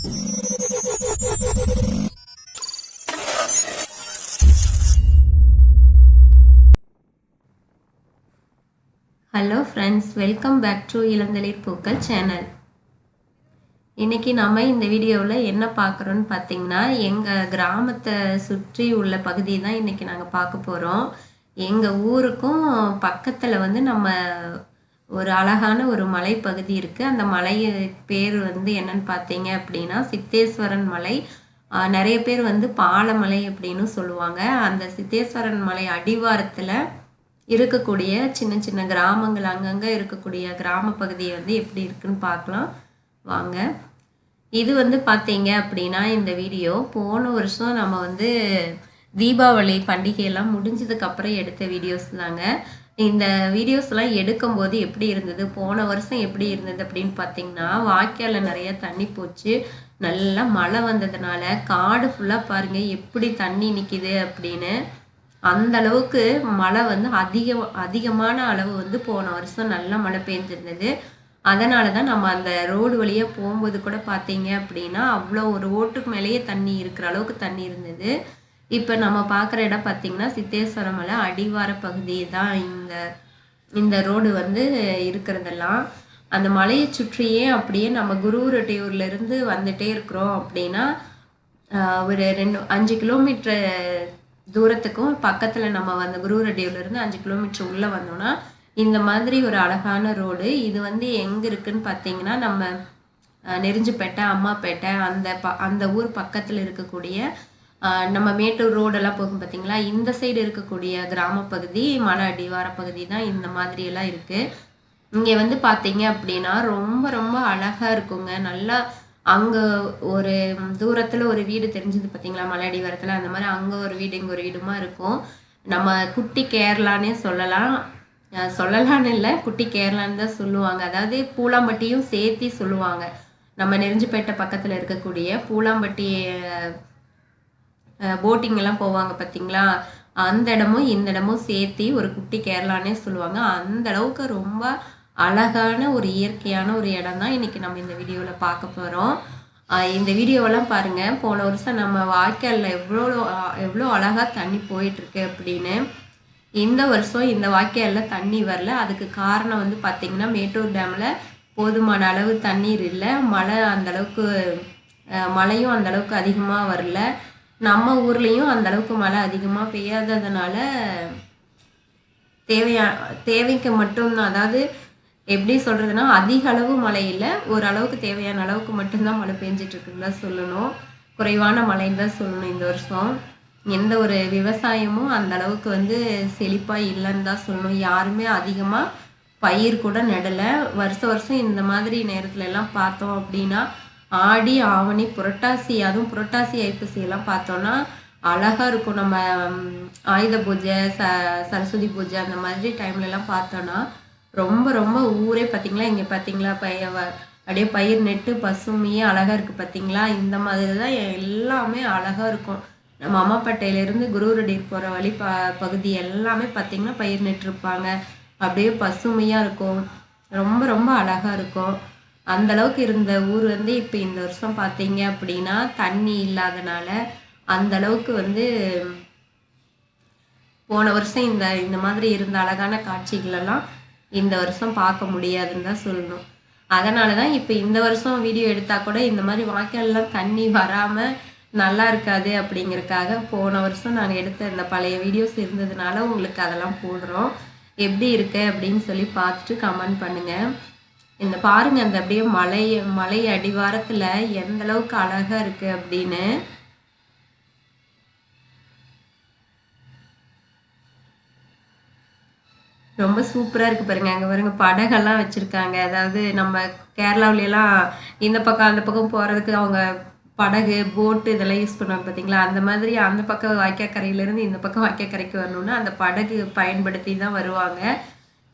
Hello friends welcome back to Ilanthalir Pookkal channel இன்றைக்கி நம்ம இந்த வீடியோவில் என்ன பார்க்குறோன்னு பார்த்தீங்கன்னா எங்கள் கிராமத்தை சுற்றி உள்ள பகுதி தான் இன்றைக்கி நாங்கள் பார்க்க போகிறோம் எங்கள் ஊருக்கும் பக்கத்தில் வந்து நம்ம ஒரு அழகான ஒரு மலைப்பகுதி இருக்குது அந்த மலை பேர் வந்து என்னன்னு பார்த்தீங்க அப்படின்னா சித்தேஸ்வரன் மலை. நிறைய பேர் வந்து பாலமலை அப்படின்னு சொல்லுவாங்க. அந்த சித்தேஸ்வரன் மலை அடிவாரத்தில் இருக்கக்கூடிய சின்ன சின்ன கிராமங்கள் அங்கங்கே இருக்கக்கூடிய கிராம பகுதியை வந்து எப்படி இருக்குன்னு பார்க்கலாம் வாங்க. இது வந்து பார்த்தீங்க அப்படின்னா இந்த வீடியோ போன வருஷம் நம்ம வந்து தீபாவளி பண்டிகையெல்லாம் முடிஞ்சதுக்கப்புறம் எடுத்த வீடியோஸ் தாங்க. இந்த வீடியோஸ்லாம் எடுக்கும்போது எப்படி இருந்தது? போன வருஷம் எப்படி இருந்தது அப்படின்னு பார்த்தீங்கன்னா வாய்க்காலில் நிறைய தண்ணி போச்சு. நல்லா மழை வந்ததுனால காடு ஃபுல்லாக பாருங்கள் எப்படி தண்ணி நிற்கிது அப்படின்னு. அந்த அளவுக்கு மழை வந்து அதிக அதிகமான அளவு வந்து போன வருஷம் நல்லா மழை பெஞ்சிருந்தது. அதனால தான் நம்ம அந்த ரோடு வழியாக போகும்போது கூட பார்த்தீங்க அப்படின்னா அவ்வளோ ஒரு ஓட்டுக்கு மேலேயே தண்ணி இருக்கிற அளவுக்கு தண்ணி இருந்தது. இப்போ நம்ம பார்க்குற இடம் பார்த்திங்கன்னா சித்தேஸ்வர மலை அடிவார பகுதி தான் இந்த இந்த ரோடு வந்து இருக்கிறதெல்லாம். அந்த மலையை சுற்றியே அப்படியே நம்ம குருவரட்டியூர்ல வந்துகிட்டே வந்துட்டே இருக்கிறோம் அப்படின்னா ஒரு ரெண்டு அஞ்சு கிலோமீட்டர் தூரத்துக்கும் பக்கத்தில் நம்ம வந்து குருவரட்டையூர்லேருந்து அஞ்சு கிலோமீட்டர் உள்ளே வந்தோம்னா இந்த மாதிரி ஒரு அழகான ரோடு இது வந்து எங்கே இருக்குன்னு பார்த்தீங்கன்னா நம்ம ஆஹ் நெருஞ்சிப்பேட்டை அம்மாப்பேட்டை அந்த ப அந்த ஊர் பக்கத்தில் இருக்கக்கூடிய நம்ம மேட்டூர் ரோடெல்லாம் போகும் பார்த்தீங்களா இந்த சைடு இருக்கக்கூடிய கிராம பகுதி மலை அடிவார பகுதி தான் இந்த மாதிரியெல்லாம் இருக்குது இங்கே வந்து பார்த்தீங்க அப்படின்னா ரொம்ப ரொம்ப அழகாக இருக்குங்க. நல்லா அங்கே ஒரு தூரத்தில் ஒரு வீடு தெரிஞ்சது பார்த்தீங்களா மலை அடிவாரத்தில் அந்த மாதிரி அங்கே ஒரு வீடு இங்கே ஒரு வீடுமா இருக்கும். நம்ம குட்டி கேரளானே சொல்லலாம். சொல்லலான்னு இல்லை குட்டி கேரளான்னு தான் சொல்லுவாங்க. அதாவது பூலாம்பட்டியும் சேர்த்தி சொல்லுவாங்க. நம்ம நெருஞ்சிப்பேட்டை பக்கத்தில் இருக்கக்கூடிய பூலாம்பட்டி போட்டிங் எல்லாம் போவாங்க பார்த்தீங்களா அந்த இடமும் இந்த இடமும் சேர்த்து ஒரு குட்டி கேரளானே சொல்லுவாங்க. அந்த அளவுக்கு ரொம்ப அழகான ஒரு இயற்கையான ஒரு இடம் தான் இன்றைக்கி நம்ம இந்த வீடியோவில் பார்க்க போகிறோம் இந்த வீடியோவெல்லாம் பாருங்கள் போன வருஷம் நம்ம வாய்க்காலில் எவ்வளோ எவ்வளோ அழகாக தண்ணி போயிட்டுருக்கு அப்படின்னு. இந்த வருஷம் இந்த வாய்க்காலில் தண்ணி வரல. அதுக்கு காரணம் வந்து பார்த்திங்கன்னா மேட்டூர் டேமில் போதுமான அளவு தண்ணீர் இல்லை. மழை அந்த அளவுக்கு மழையும் அந்த அளவுக்கு அதிகமாக வரல. நம்ம ஊர்லேயும் அந்த அளவுக்கு மழை அதிகமாக பெய்யாததுனால தேவையா தேவைக்கு மட்டும்தான் அதாவது எப்படி சொல்கிறதுனா அதிக அளவு மழை இல்லை ஓரளவுக்கு தேவையான அளவுக்கு மட்டும்தான் மழை பெஞ்சிட்ருக்குன்னு தான் சொல்லணும். குறைவான மழைன்னு தான் சொல்லணும் இந்த வருஷம். எந்த ஒரு விவசாயமும் அந்த அளவுக்கு வந்து செழிப்பாக இல்லைன்னு தான் சொல்லணும். யாருமே அதிகமாக பயிர் கூட நடலை. வருஷ வருஷம் இந்த மாதிரி நேரத்துல எல்லாம் பார்த்தோம் அப்படின்னா ஆடி ஆவணி புரட்டாசி அதுவும் புரட்டாசி ஐப்பசி எல்லாம் பார்த்தோன்னா அழகாக இருக்கும். நம்ம ஆயுத பூஜை ச சரஸ்வதி பூஜை அந்த மாதிரி டைம்லலாம் பார்த்தோன்னா ரொம்ப ரொம்ப ஊரே பார்த்திங்களா? இங்கே பார்த்தீங்களா? பய அப்படியே பயிர் நெட்டு பசுமையே அழகாக இருக்குது பார்த்தீங்களா? இந்த மாதிரி தான் எல்லாமே அழகாக இருக்கும். நம்ம அம்மாப்பேட்டையிலேருந்து குருவரடி போகிற வழி ப பகுதி எல்லாமே பார்த்திங்கன்னா பயிர் நெட்டிருப்பாங்க. அப்படியே பசுமையாக இருக்கும். ரொம்ப ரொம்ப அழகாக இருக்கும். அந்த அளவுக்கு இருந்த ஊர் வந்து இப்போ இந்த வருஷம் பார்த்தீங்க அப்படின்னா தண்ணி இல்லாதனால அந்த அளவுக்கு வந்து போன வருஷம் இந்த இந்த மாதிரி இருந்த அழகான காட்சிகளெல்லாம் இந்த வருஷம் பார்க்க முடியாதுன்னு தான் சொல்லணும். அதனால தான் இப்போ இந்த வருஷம் வீடியோ எடுத்தால் கூட இந்த மாதிரி வாய்க்கால்லாம் தண்ணி வராமல் நல்லா இருக்காது அப்படிங்கிறதுக்காக போன வருஷம் நாங்கள் எடுத்த இந்த பழைய வீடியோஸ் இருந்ததுனால உங்களுக்கு அதெல்லாம் போடுறோம். எப்படி இருக்கு அப்படின்னு சொல்லி பார்த்துட்டு கமெண்ட் பண்ணுங்கள் இந்த பாருங்க அந்த அப்படியே மலை மலை அடிவாரத்தில் எந்த அளவுக்கு அழகாக இருக்கு அப்படின்னு. ரொம்ப சூப்பராக இருக்கு பாருங்க அங்கே பாருங்க படகெல்லாம் வச்சுருக்காங்க. அதாவது நம்ம கேரளாவிலலாம் இந்த பக்கம் அந்த பக்கம் போகிறதுக்கு அவங்க படகு போட்டு இதெல்லாம் யூஸ் பண்ணுவாங்க பார்த்தீங்களா அந்த மாதிரி அந்த பக்கம் வாய்க்காக்கரையிலேருந்து இந்த பக்கம் வாய்க்காக்கரைக்கு வரணும்னா அந்த படகு பயன்படுத்தி தான் வருவாங்க.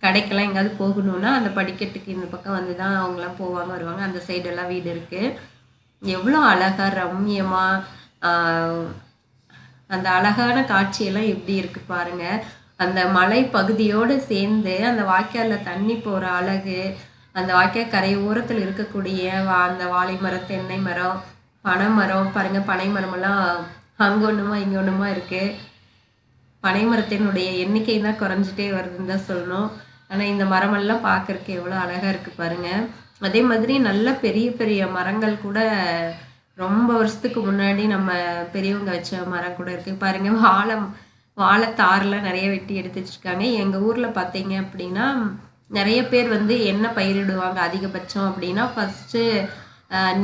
கடைக்கெல்லாம் எங்கேயாவது போகணும்னா அந்த படிக்கட்டுக்கு இந்த பக்கம் வந்து தான் அவங்களாம் போவாங்க வருவாங்க. அந்த சைடெல்லாம் வீடு இருக்குது எவ்வளோ அழகாக ரம்மியமாக அந்த அழகான காட்சியெல்லாம் எப்படி இருக்குது பாருங்கள் அந்த மலை பகுதியோடு சேர்ந்து அந்த வாய்க்காலில் தண்ணி போகிற அழகு அந்த வாய்க்கால் கரை ஓரத்தில் இருக்கக்கூடிய வா- அந்த வாழை மரம் தென்னை மரம் பனை மரம் பாருங்கள் பனை மரமெல்லாம் அங்கே ஒன்றுமா இங்கே ஒன்றுமா இருக்குது பனை மரத்தினுடைய எண்ணிக்கை தான் குறைஞ்சிட்டே வருதுன்னு தான் சொல்லணும். ஆனால் இந்த மரமெல்லாம் பார்க்குறக்கு எவ்வளோ அழகாக இருக்குது பாருங்கள் அதே மாதிரி நல்ல பெரிய பெரிய மரங்கள் கூட ரொம்ப வருஷத்துக்கு முன்னாடி நம்ம பெரியவங்க வச்ச மரம் கூட இருக்குது பாருங்கள் வாழை வாழைத்தாரெலாம் நிறைய வெட்டி எடுத்து வச்சுருக்காங்க எங்கள் ஊரில் பார்த்தீங்க அப்படின்னா நிறைய பேர் வந்து என்ன பயிரிடுவாங்க அதிகபட்சம் அப்படின்னா ஃபஸ்ட்டு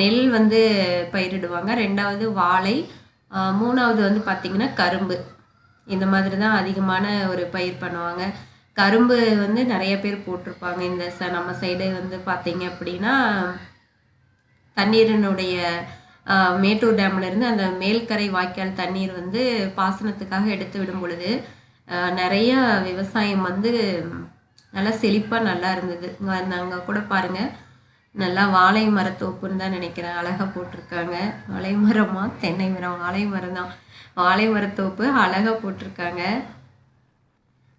நெல் வந்து பயிரிடுவாங்க. ரெண்டாவது வாழை மூணாவது வந்து பார்த்திங்கன்னா கரும்பு. இந்த மாதிரி தான் அதிகமான ஒரு பயிர் பண்ணுவாங்க. கரும்பு வந்து நிறைய பேர் போட்டிருப்பாங்க. இந்த ச நம்ம சைடு வந்து பார்த்தீங்க அப்படின்னா தண்ணீரினுடைய மேட்டூர் டேம்லேருந்து அந்த மேல்கரை வாய்க்கால் தண்ணீர் வந்து பாசனத்துக்காக எடுத்து விடும் பொழுது நிறைய விவசாயம் வந்து நல்லா செழிப்பாக நல்லா இருந்தது. நாங்கள் கூட பாருங்கள் நல்லா வாழை மரத்தோப்புன்னு தான் நினைக்கிறேன். அழகாக போட்டிருக்காங்க. வாழை மரமா? தென்னை மரம் வாழை மரம் தான் வாழை மரத்தோப்பு அழகாக போட்டிருக்காங்க.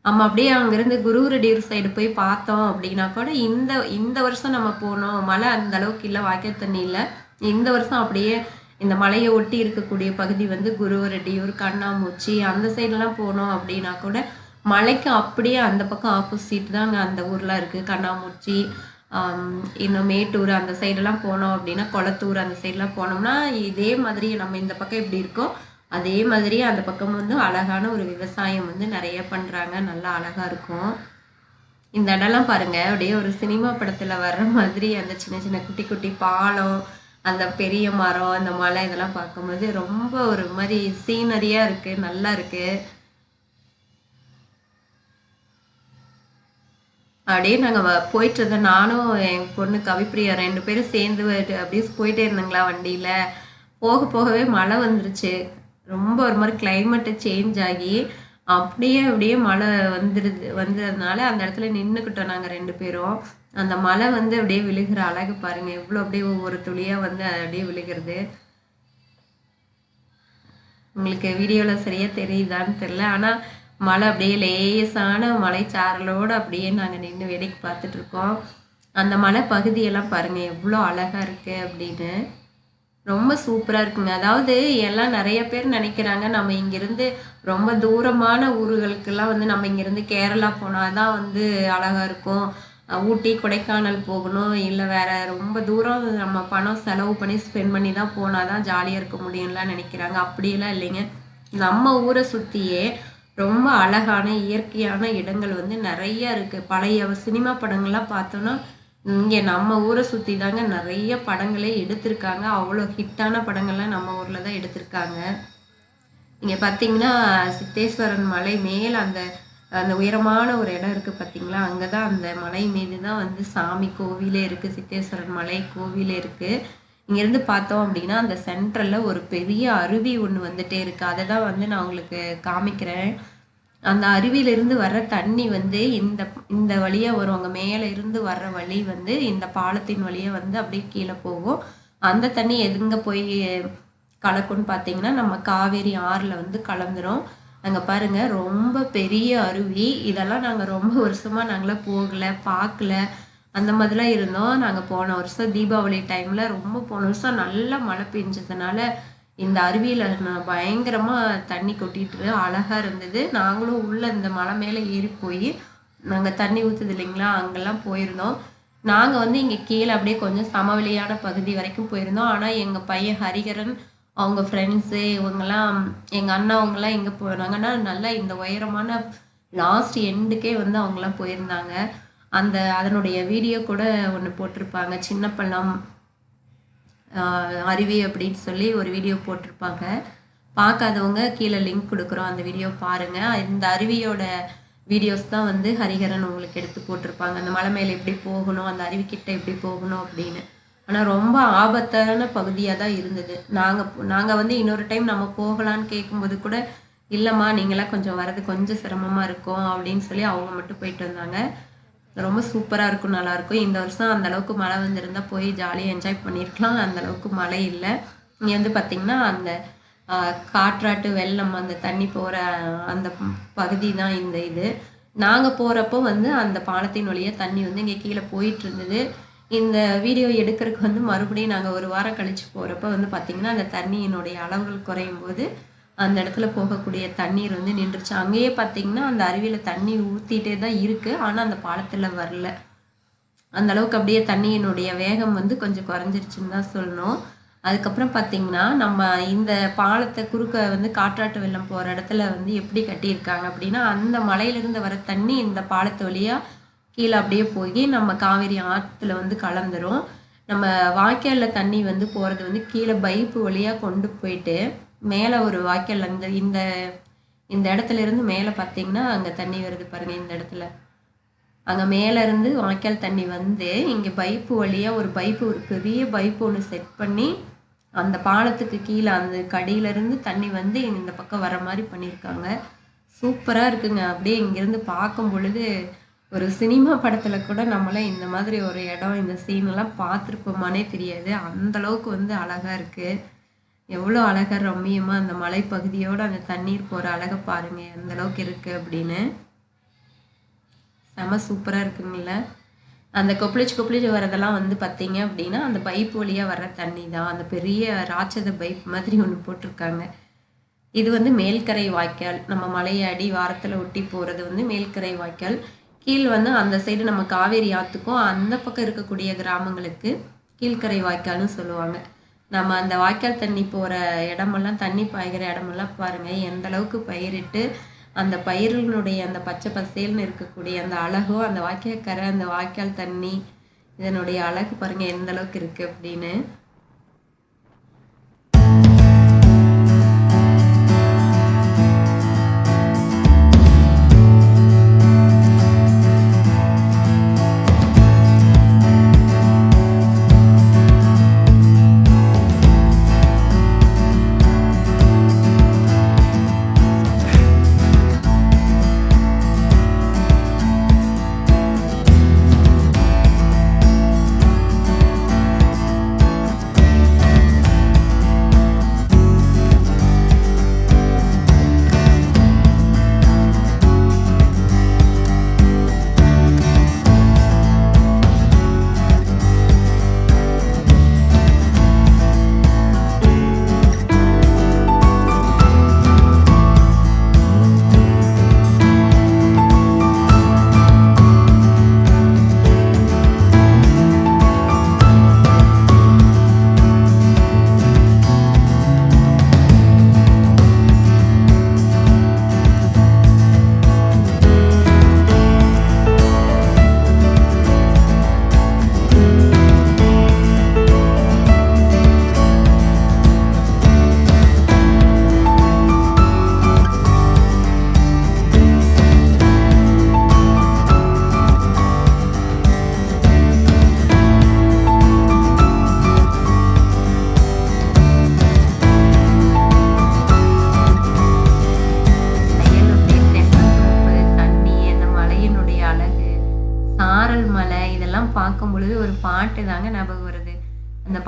நம்ம அப்படியே அங்கேருந்து குருவரடியூர் சைடு போய் பார்த்தோம் அப்படின்னா கூட இந்த இந்த வருஷம் நம்ம போனோம். மழை அந்த அளவுக்கு இல்லை வாய்க்கால் தண்ணி இல்லை. இந்த வருஷம் அப்படியே இந்த மலையை ஒட்டி இருக்கக்கூடிய பகுதி வந்து குருவரடியூர் கண்ணாமூச்சி அந்த சைடெலாம் போனோம் அப்படின்னா கூட மலைக்கு அப்படியே அந்த பக்கம் ஆப்போசிட் தான் அந்த ஊர்லாம் இருக்குது கண்ணாமூச்சி இன்னும் மேட்டூர் அந்த சைடெல்லாம் போனோம் அப்படின்னா கொளத்தூர் அந்த சைடெலாம் போனோம்னா இதே மாதிரி நம்ம இந்த பக்கம் எப்படி இருக்கோம்? அதே மாதிரி அந்த பக்கம் வந்து அழகான ஒரு விவசாயம் வந்து நிறைய பண்ணுறாங்க நல்லா அழகாக இருக்கும். இந்த இடம்லாம் பாருங்கள் அப்படியே ஒரு சினிமா படத்தில் வர்ற மாதிரி அந்த சின்ன சின்ன குட்டி குட்டி பாலம் அந்த பெரிய மரம் அந்த மலை இதெல்லாம் பார்க்கும்போது ரொம்ப ஒரு மாதிரி சீனரியாக இருக்குது நல்லா இருக்குது அப்படியே நாங்கள் போயிட்டு இருந்தோம் நானும் என் பொண்ணு கவிப்பிரியா ரெண்டு பேரும் சேர்ந்து அப்படியே போயிட்டே இருந்தாங்களா வண்டியில். போக போகவே மழை வந்துருச்சு. ரொம்ப ஒரு மாதிரி கிளைமேட்டை சேஞ்ச் ஆகி அப்படியே அப்படியே மழை வந்துடுது வந்ததுனால அந்த இடத்துல நின்றுக்கிட்டோம் நாங்கள் ரெண்டு பேரும். அந்த மழை வந்து அப்படியே விழுகிற அழகு பாருங்கள் எவ்வளோ அப்படியே ஒவ்வொரு துளியாக வந்து அப்படியே விழுகிறது. உங்களுக்கு வீடியோவில் சரியாக தெரியுதான்னு தெரில ஆனால் மழை அப்படியே லேசான மலைச்சாரலோடு அப்படியே நாங்கள் நின்று வேடிக்கை பார்த்துட்ருக்கோம் அந்த மலை பகுதியெல்லாம் பாருங்கள் எவ்வளோ அழகாக இருக்குது அப்படின்னு. ரொம்ப சூப்பராக இருக்குங்க. அதாவது எல்லாம் நிறைய பேர் நினைக்கிறாங்க நம்ம இங்கேருந்து ரொம்ப தூரமான ஊர்களுக்கெல்லாம் வந்து நம்ம இங்கேருந்து கேரளா போனால் தான் வந்து அழகாக இருக்கும். ஊட்டி கொடைக்கானல் போகணும். இல்லை வேறு ரொம்ப தூரம் நம்ம பணம் செலவு பண்ணி ஸ்பெண்ட் பண்ணி தான் போனால் தான் ஜாலியாக இருக்க முடியும்லாம் நினைக்கிறாங்க. அப்படியெல்லாம் இல்லைங்க. நம்ம ஊரை சுற்றியே ரொம்ப அழகான இயற்கையான இடங்கள் வந்து நிறைய இருக்குது பழைய சினிமா படங்கள்லாம் பார்த்தோன்னா இங்கே நம்ம ஊரை சுற்றி தாங்க நிறைய படங்களே எடுத்திருக்காங்க. அவ்வளோ ஹிட்டான படங்கள்லாம் நம்ம ஊரில் தான் எடுத்திருக்காங்க. இங்கே பார்த்தீங்கன்னா சித்தேஸ்வரன் மலை மேல் அந்த அந்த உயரமான ஒரு இடம் இருக்குது பார்த்தீங்களா அங்கே தான் அந்த மலை மீது தான் வந்து சாமி கோவிலே இருக்குது சித்தேஸ்வரன் மலை கோவிலே இருக்குது இங்கேருந்து பார்த்தோம் அப்படின்னா அந்த சென்ட்ரலில் ஒரு பெரிய அருவி ஒன்று வந்துட்டே இருக்குது அதை தான் வந்து நான் உங்களுக்கு காமிக்கிறேன். அந்த அருவியிலிருந்து வர்ற தண்ணி வந்து இந்த இந்த வழியாக வரும். அங்கே மேலே இருந்து வர்ற வழி வந்து இந்த பாலத்தின் வழியாக வந்து அப்படியே கீழே போகும். அந்த தண்ணி எதுங்க போய் கலக்கும்னு பார்த்தீங்கன்னா நம்ம காவேரி ஆறில் வந்து கலந்துரும். அங்கே பாருங்கள் ரொம்ப பெரிய அருவி. இதெல்லாம் நாங்கள் ரொம்ப வருஷமாக நாங்களாம் போகலை பார்க்கல. அந்த மாதிரிலாம் இருந்தோம். நாங்கள் போன வருஷம் தீபாவளி டைமில் ரொம்ப போன வருஷம் நல்லா மழை பெஞ்சதுனால இந்த அருவியில் நான் பயங்கரமாக தண்ணி கொட்டிட்டு அழகாக இருந்தது. நாங்களும் உள்ளே இந்த மலை மேலே ஏறி போய் நாங்கள் தண்ணி ஊற்றுது இல்லைங்களா அங்கெல்லாம் போயிருந்தோம். நாங்கள் வந்து இங்கே கீழே அப்படியே கொஞ்சம் சமவெளியான பகுதி வரைக்கும் போயிருந்தோம். ஆனால் எங்கள் பையன் ஹரிகரன் அவங்க ஃப்ரெண்ட்ஸு இவங்கெல்லாம் எங்கள் அண்ணா அவங்கெல்லாம் எங்கே போனாங்கன்னா நல்லா இந்த உயரமான லாஸ்ட் எண்டுக்கே வந்து அவங்களாம் போயிருந்தாங்க. அந்த அதனுடைய வீடியோ கூட ஒன்று போட்டிருப்பாங்க. சின்ன பள்ளம் அருவி அப்படின்னு சொல்லி ஒரு வீடியோ போட்டிருப்பாங்க. பார்க்காதவங்க கீழே லிங்க் கொடுக்குறோம். அந்த வீடியோ பாருங்கள் இந்த அருவியோட வீடியோஸ் தான் வந்து ஹரிஹரன் உங்களுக்கு எடுத்து போட்டிருப்பாங்க. அந்த மலை மேலே எப்படி போகணும் அந்த அருவிக்கிட்ட எப்படி போகணும் அப்படின்னு. ஆனால் ரொம்ப ஆபத்தான பகுதியாக தான் இருந்தது. நாங்கள் நாங்கள் வந்து இன்னொரு டைம் நம்ம போகலான்னு கேட்கும்போது கூட இல்லைம்மா நீங்களாம் கொஞ்சம் வரது கொஞ்சம் சிரமமாக இருக்கும் அப்படின்னு சொல்லி அவங்க மட்டும் போயிட்டு வந்தாங்க. ரொம்ப சூப்பராக இருக்கும் நல்லாயிருக்கும் இந்த வருஷம் அந்த அளவுக்கு மழை வந்திருந்தால் போய் ஜாலியாக என்ஜாய் பண்ணியிருக்கலாம் அந்த அளவுக்கு மழை இல்லை. இங்கே வந்து பார்த்திங்கன்னா அந்த காற்றாட்டு வெள்ளம் அந்த தண்ணி போகிற அந்த பகுதி தான் இந்த இது. நாங்கள் போகிறப்போ வந்து அந்த பாலத்தின் வழியாக தண்ணி வந்து இங்கே கீழே போயிட்டு இருந்தது. இந்த வீடியோ எடுக்கிறதுக்கு வந்து மறுபடியும் நாங்கள் ஒரு வாரம் கழித்து போகிறப்ப வந்து பார்த்திங்கன்னா அந்த தண்ணியினுடைய அளவுகள் குறையும் போது அந்த இடத்துல போகக்கூடிய தண்ணீர் வந்து நின்றுச்சு. அங்கேயே பார்த்தீங்கன்னா அந்த அருவியில் தண்ணி ஊற்றிட்டே தான் இருக்குது ஆனால் அந்த பாலத்தில் வரல. அந்த அளவுக்கு அப்படியே தண்ணியினுடைய வேகம் வந்து கொஞ்சம் குறைஞ்சிருச்சுன்னு தான் சொல்லணும். அதுக்கப்புறம் பார்த்திங்கன்னா நம்ம இந்த பாலத்தை குறுக்க வந்து காற்றாட்டு வெள்ளம் போகிற இடத்துல வந்து எப்படி கட்டியிருக்காங்க அப்படின்னா அந்த மலையிலிருந்து வர தண்ணி இந்த பாலத்து வழியாக கீழே அப்படியே போய் நம்ம காவேரி ஆற்றுல வந்து கலந்துரும். நம்ம வாய்க்காலில் தண்ணி வந்து போகிறது வந்து கீழே பைப்பு வழியாக கொண்டு போயிட்டு மேலே ஒரு வாய்க்கால் அந்த இந்த இந்த இடத்துல இருந்து மேலே பார்த்தீங்கன்னா அங்கே தண்ணி வருது பாருங்கள் இந்த இடத்துல. அங்கே மேலேருந்து வாய்க்கால் தண்ணி வந்து இங்கே பைப்பு வழியாக ஒரு பைப்பு ஒரு பெரிய பைப்பு ஒன்று செட் பண்ணி அந்த பாலத்துக்கு கீழே அந்த கடியிலேருந்து தண்ணி வந்து இந்த பக்கம் வர மாதிரி பண்ணியிருக்காங்க. சூப்பராக இருக்குங்க. அப்படியே இங்கேருந்து பார்க்கும் பொழுது ஒரு சினிமா படத்தில் கூட நம்மளே இந்த மாதிரி ஒரு இடம் இந்த சீனெல்லாம் பார்த்துருப்போமானே தெரியாது. அந்த அளவுக்கு வந்து அழகாக இருக்குது எவ்வளோ அழகாக ரம்மியமாக அந்த மலைப்பகுதியோடு அந்த தண்ணீர் போகிற அழகை பாருங்கள் அந்தளவுக்கு இருக்குது அப்படின்னு. செம சூப்பராக இருக்குங்கள அந்த கொப்பளிச்சு கொப்பளிச்சு வரதெல்லாம் வந்து பார்த்தீங்க அப்படின்னா அந்த பைப் வழியாக வர்ற தண்ணி தான். அந்த பெரிய ராட்சத பைப் மாதிரி ஒன்று போட்டிருக்காங்க. இது வந்து மேல்கரை வாய்க்கால். நம்ம மலையை அடி வாரத்தில் ஒட்டி போகிறது வந்து மேல்கரை வாய்க்கால். கீழ் வந்து அந்த சைடு நம்ம காவேரி ஆற்றுக்கும் அந்த பக்கம் இருக்கக்கூடிய கிராமங்களுக்கு கீழ்கரை வாய்க்கால்னு சொல்லுவாங்க. நம்ம அந்த வாய்க்கால் தண்ணி போகிற இடமெல்லாம் தண்ணி பாய்கிற இடமெல்லாம் பாருங்கள் எந்த அளவுக்கு பயிரிட்டு அந்த பயிர்களுடைய அந்த பச்சை பசேல்னு இருக்கக்கூடிய அந்த அழகோ அந்த வாய்க்கால் அந்த வாய்க்கால் தண்ணி இதனுடைய அழகு பாருங்கள் எந்த அளவுக்கு இருக்குது அப்படின்னு.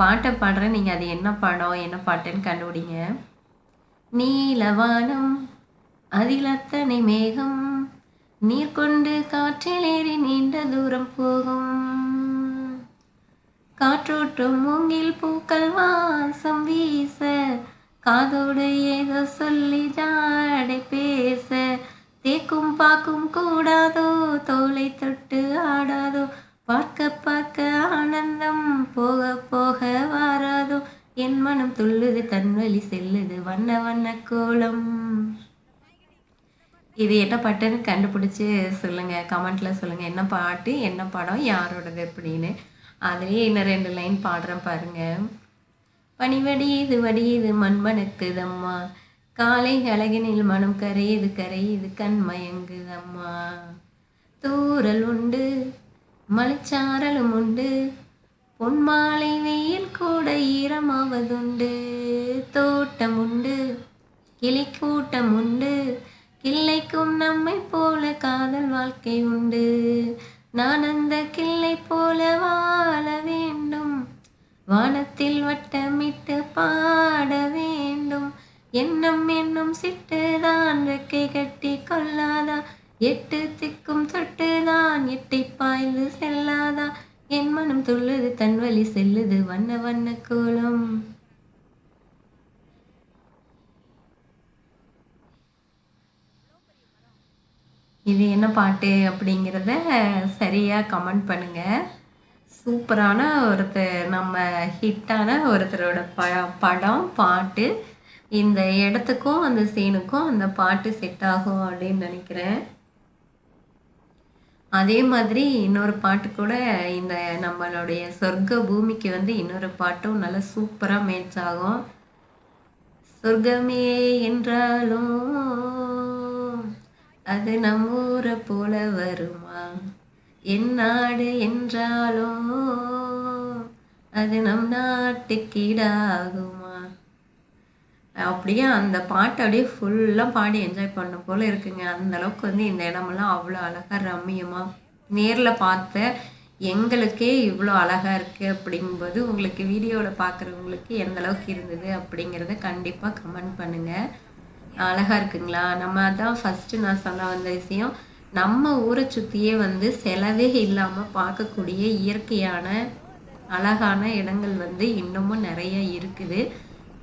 பாட்டை பாடுறேன். நீங்கள் அது என்ன படம் என்ன பாட்டுன்னு கண்டுபிடிங்க. நீலவானம் அதில் அத்தனை மேகம் நீர் கொண்டு காற்றில் ஏறி நீண்ட தூரம் போகும். காற்றோட்டும் மூங்கில் பூக்கள் வாசம் வீச காதோடு ஏதோ சொல்லி ஜாடை பேச தேக்கும் பாக்கும் கூடாதோ தோலை தொட்டு ஆடாதோ பார்க்க பார்க்க ஆனந்தம் போக போக வாராதோ. என் மனம் துள்ளுது தன்வழி செல்லுது வண்ண வண்ண கோலம். இது என்ன பாட்டுன்னு கண்டுபிடிச்சி சொல்லுங்கள் கமெண்ட்டில் சொல்லுங்கள் என்ன பாட்டு என்ன படம் யாரோடது அப்படின்னு. அதுலேயே இன்னும் ரெண்டு லைன் பாடுறேன் பாருங்கள் பனி வடியுது வடியுது மண்மனுக்குதம்மா காலை அழகினில் மனம் கரையுது கரையுது கண் மயங்குதம்மா தூரல் உண்டு மலைச்சாரலும் உண்டு. பொன்மாலை வெயில் கூட ஈரமாவதுண்டு. தோட்டம் உண்டு. கிளிக்கூட்டம் உண்டு. கிள்ளைக்கும் நம்மை போல காதல் வாழ்க்கை உண்டு. நான் அந்த கிள்ளை போல வாழ வேண்டும். வானத்தில் வட்டமிட்டு பாட வேண்டும். எண்ணம் என்னும் சிட்டுதான் ரெக்கை கட்டி கொள்ளாதா? எட்டு திக்கும் தொட்டுதான் எட்டி பாய்ந்து செல்லாதா? என் மனம் துள்ளுது தன் வழி செல்லுது வண்ண வண்ண கோலம். இது என்ன பாட்டு அப்படிங்கிறத சரியாக கமெண்ட் பண்ணுங்கள் சூப்பரான ஒருத்தர் நம்ம ஹிட்டான ஒருத்தரோட ப படம் பாட்டு. இந்த இடத்துக்கும் அந்த சீனுக்கும் அந்த பாட்டு செட் ஆகும் அப்படின்னு நினைக்கிறேன். அதே மாதிரி இன்னொரு பாட்டு கூட இந்த நம்மளுடைய சொர்க்க பூமிக்கு வந்து இன்னொரு பாட்டும் நல்லா சூப்பராக மேட்ச் ஆகும். சொர்க்கமே என்றாலும் அது நம்ம ஊரை போல வருமா? என் நாடு என்றாலும் அது நம் நாட்டுக்கீடாகும் அப்படியே அந்த பாட்டை அப்படியே ஃபுல்லாக பாடி என்ஜாய் பண்ண போல் இருக்குங்க. அந்த அளவுக்கு வந்து இந்த இடமெல்லாம் அவ்வளோ அழகாக ரம்மியமாக நேரில் பார்த்த எங்களுக்கே இவ்வளோ அழகாக இருக்குது அப்படிங்கும்போது உங்களுக்கு வீடியோவில் பார்க்குறவங்களுக்கு எந்த அளவுக்கு இருந்தது அப்படிங்கிறத கண்டிப்பாக கமெண்ட் பண்ணுங்கள் அழகாக இருக்குங்களா? நம்ம தான் ஃபஸ்ட்டு நான் சொல்ல வந்த விஷயம் நம்ம ஊரை சுற்றியே வந்து செலவே இல்லாமல் பார்க்கக்கூடிய இயற்கையான அழகான இடங்கள் வந்து இன்னமும் நிறைய இருக்குது.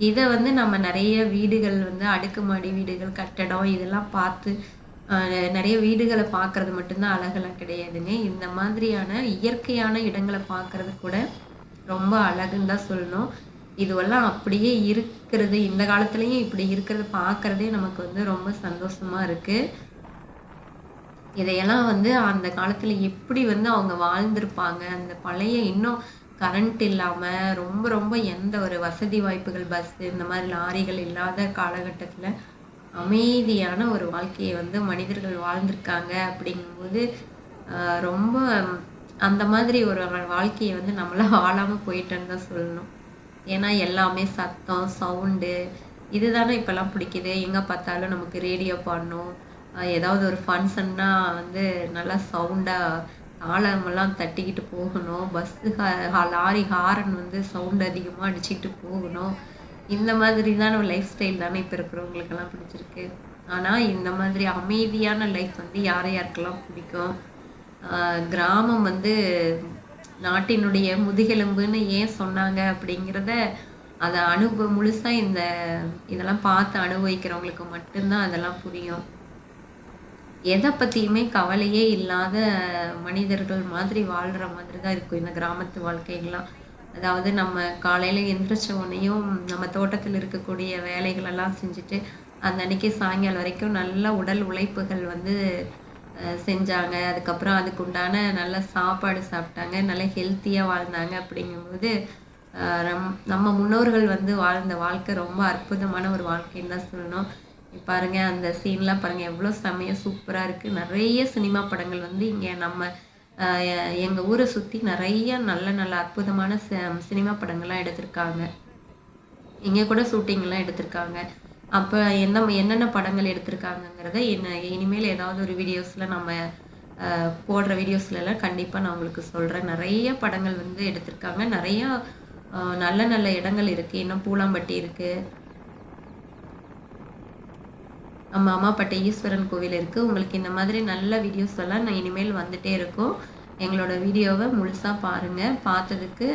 இதை வந்து நம்ம நிறைய வீடுகள் வந்து அடுக்குமாடி வீடுகள் கட்டடம் இதெல்லாம் பார்த்து நிறைய வீடுகளை பார்க்கறது மட்டும்தான் அழகெல்லாம் கிடையாதுங்க. இந்த மாதிரியான இயற்கையான இடங்களை பார்க்கறது கூட ரொம்ப அழகுன்னு தான் சொல்லணும். இதுவெல்லாம் அப்படியே இருக்கிறது இந்த காலத்துலேயும் இப்படி இருக்கிறது பார்க்குறதே நமக்கு வந்து ரொம்ப சந்தோஷமாக இருக்குது இதையெல்லாம் வந்து அந்த காலத்தில் எப்படி வந்து அவங்க வாழ்ந்திருப்பாங்க அந்த பழைய இன்னும் கரண்ட் இல்லாமல் ரொம்ப ரொம்ப எந்த ஒரு வசதி வாய்ப்புகள் பஸ் இந்த மாதிரி லாரிகள் இல்லாத காலகட்டத்தில் அமைதியான ஒரு வாழ்க்கையை வந்து மனிதர்கள் வாழ்ந்திருக்காங்க அப்படிங்கும்போது ரொம்ப அந்த மாதிரி ஒரு வாழ்க்கையை வந்து நம்மளாம் வாழாமல் போயிட்டேன்னு தான் சொல்லணும். ஏன்னா எல்லாமே சத்தம் சவுண்டு இதுதானே இப்போல்லாம் பிடிக்குது. எங்கே பார்த்தாலும் நமக்கு ரேடியோ பாடணும். ஏதாவது ஒரு ஃபங்க்ஷன்னா வந்து நல்லா சவுண்டாக தாளமெல்லாம் தட்டிக்கிட்டு போகணும். பஸ்ஸு லாரி ஹாரன் வந்து சவுண்ட் அதிகமாக அடிச்சுக்கிட்டு போகணும். இந்த மாதிரி தானே லைஃப் ஸ்டைல் தானே இப்போ இருக்கிறவங்களுக்கெல்லாம் பிடிச்சிருக்கு. ஆனால் இந்த மாதிரி அமைதியான லைஃப் வந்து யார் யாருக்கெல்லாம் பிடிக்கும்? கிராமம் வந்து நாட்டினுடைய முதுகெலும்புன்னு ஏன் சொன்னாங்க அப்படிங்கிறத அதை அனுபவம் முழுசாக இந்த இதெல்லாம் பார்த்து அனுபவிக்கிறவங்களுக்கு மட்டும்தான் அதெல்லாம் புரியும். எதை பற்றியுமே கவலையே இல்லாத மனிதர்கள் மாதிரி வாழ்கிற மாதிரி தான் இருக்கும் இந்த கிராமத்து வாழ்க்கைகள்லாம். அதாவது நம்ம காலையில் எந்திரிச்ச உடனேயும் நம்ம தோட்டத்தில் இருக்கக்கூடிய வேலைகளெல்லாம் செஞ்சுட்டு அந்த அன்னைக்கு சாயங்காலம் வரைக்கும் நல்ல உடல் உழைப்புகள் வந்து செஞ்சாங்க. அதுக்கப்புறம் அதுக்கு உண்டான நல்ல சாப்பாடு சாப்பிட்டாங்க. நல்ல ஹெல்த்தியாக வாழ்ந்தாங்க அப்படிங்கும்போது நம்ம முன்னோர்கள் வந்து வாழ்ந்த வாழ்க்கை ரொம்ப அற்புதமான ஒரு வாழ்க்கைன்னு தான் சொல்லணும். பாருங்க அந்த சீன்லாம் பாருங்கள் எவ்வளோ செம்மையாக சூப்பராக இருக்குது நிறைய சினிமா படங்கள் வந்து இங்கே நம்ம எங்கள் ஊரை சுற்றி நிறைய நல்ல நல்ல அற்புதமான சினிமா படங்கள்லாம் எடுத்திருக்காங்க. இங்கே கூட ஷூட்டிங்லாம் எடுத்திருக்காங்க. அப்போ என்ன என்னென்ன படங்கள் எடுத்திருக்காங்கங்கிறத என்ன இனிமேல் ஏதாவது ஒரு வீடியோஸில் நம்ம போடுற வீடியோஸ்லலாம் கண்டிப்பாக நான் உங்களுக்கு சொல்கிறேன் நிறைய படங்கள் வந்து எடுத்திருக்காங்க. நிறையா நல்ல நல்ல இடங்கள் இருக்குது இன்னும் பூலாம்பட்டி இருக்குது நம்ம ஈஸ்வரன் கோவில் இருக்குது உங்களுக்கு இந்த மாதிரி நல்ல வீடியோஸ் எல்லாம் நான் இனிமேல் வந்துகிட்டே இருக்கும். எங்களோட வீடியோவை முழுசாக பாருங்கள் பார்த்ததுக்கு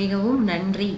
மிகவும் நன்றி.